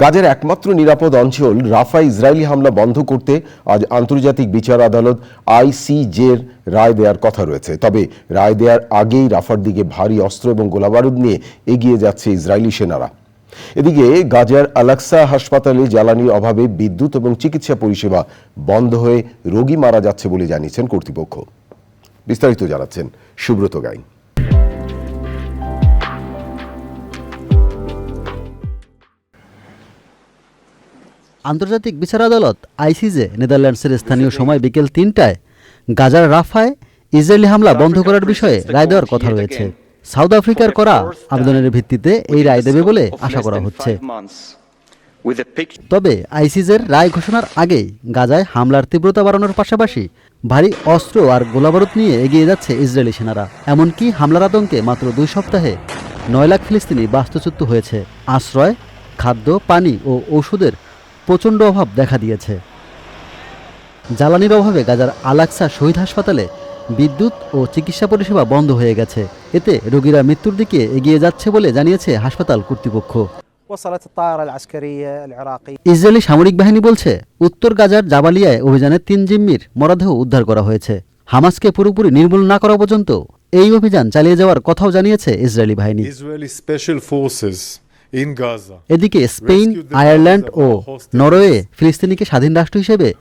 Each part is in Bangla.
গাজের একমাত্র নিরাপদ অঞ্চল রাফা ইসরায়েলি হামলা বন্ধ করতে আজ আন্তর্জাতিক বিচার আদালত আইসিজের রায় দেওয়ার কথা রয়েছে। তবে রায় দেওয়ার আগেই রাফার দিকে ভারী অস্ত্র এবং গোলাবারুদ নিয়ে এগিয়ে যাচ্ছে ইসরায়েলি সেনারা। এদিকে গাজার আলাক্সা হাসপাতালে জ্বালানির অভাবে বিদ্যুৎ এবং চিকিৎসা পরিষেবা বন্ধ হয়ে রোগী মারা যাচ্ছে বলে জানিয়েছেন কর্তৃপক্ষ। বিস্তারিত জানাচ্ছেন সুব্রত গাইন। আন্তর্জাতিক বিচার আদালত, আইসিজে, নেদারল্যান্ডসের স্থানীয় সময় বিকেল তিনটায় গাজার রাফায় ইসরায়েলি হামলা বন্ধ করার বিষয়ে রায় দেওয়ার কথা রয়েছে। সাউথ আফ্রিকার করা আবেদনের ভিত্তিতে এই রায় দেবে বলে আশা করা হচ্ছে। তবে আইসিজের রায় ঘোষণার আগেই গাজায় হামলার তীব্রতা বাড়ানোর পাশাপাশি ভারী অস্ত্র আর গোলাবারুদ নিয়ে এগিয়ে যাচ্ছে ইসরায়েলি সেনারা। এমনকি হামলার আতঙ্কে মাত্র দুই সপ্তাহে নয় লাখ ফিলিস্তিনি বাস্তুচ্যুত হয়েছে। আশ্রয়, খাদ্য, পানি ও ওষুধের প্রচণ্ড অভাব দেখা দিয়েছে। জ্বালানির অভাবে গাজার আলাক্সা শহীদ হাসপাতালে বিদ্যুৎ ও চিকিৎসা পরিষেবা বন্ধ হয়ে গেছে। এতে রোগীরা মৃত্যুর দিকে এগিয়ে যাচ্ছে বলে জানিয়েছে হাসপাতাল কর্তৃপক্ষ। ইসরায়েলি সামরিক বাহিনী বলছে উত্তর গাজার জাবালিয়ায় অভিযানে তিন জিম্মির মরদেহ উদ্ধার করা হয়েছে। হামাসকে পুরোপুরি নির্মূল না করা পর্যন্ত এই অভিযান চালিয়ে যাওয়ার কথাও জানিয়েছে ইসরায়েলি বাহিনী। এদিকে স্পেন আয়ারল্যান্ড ও নরওয়ে ফিলিস্তিনিকে স্বাধীন রাষ্ট্র হিসেবে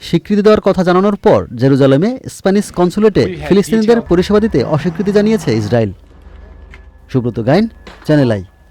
স্বীকৃতি দেওয়ার কথা জানানোর পর জেরুজালেমে স্প্যানিশ কনসুলেটে ফিলিস্তিনিদের পরিষেবা দিতে অস্বীকৃতি জানিয়েছে Israel. Subrata Gain channel I.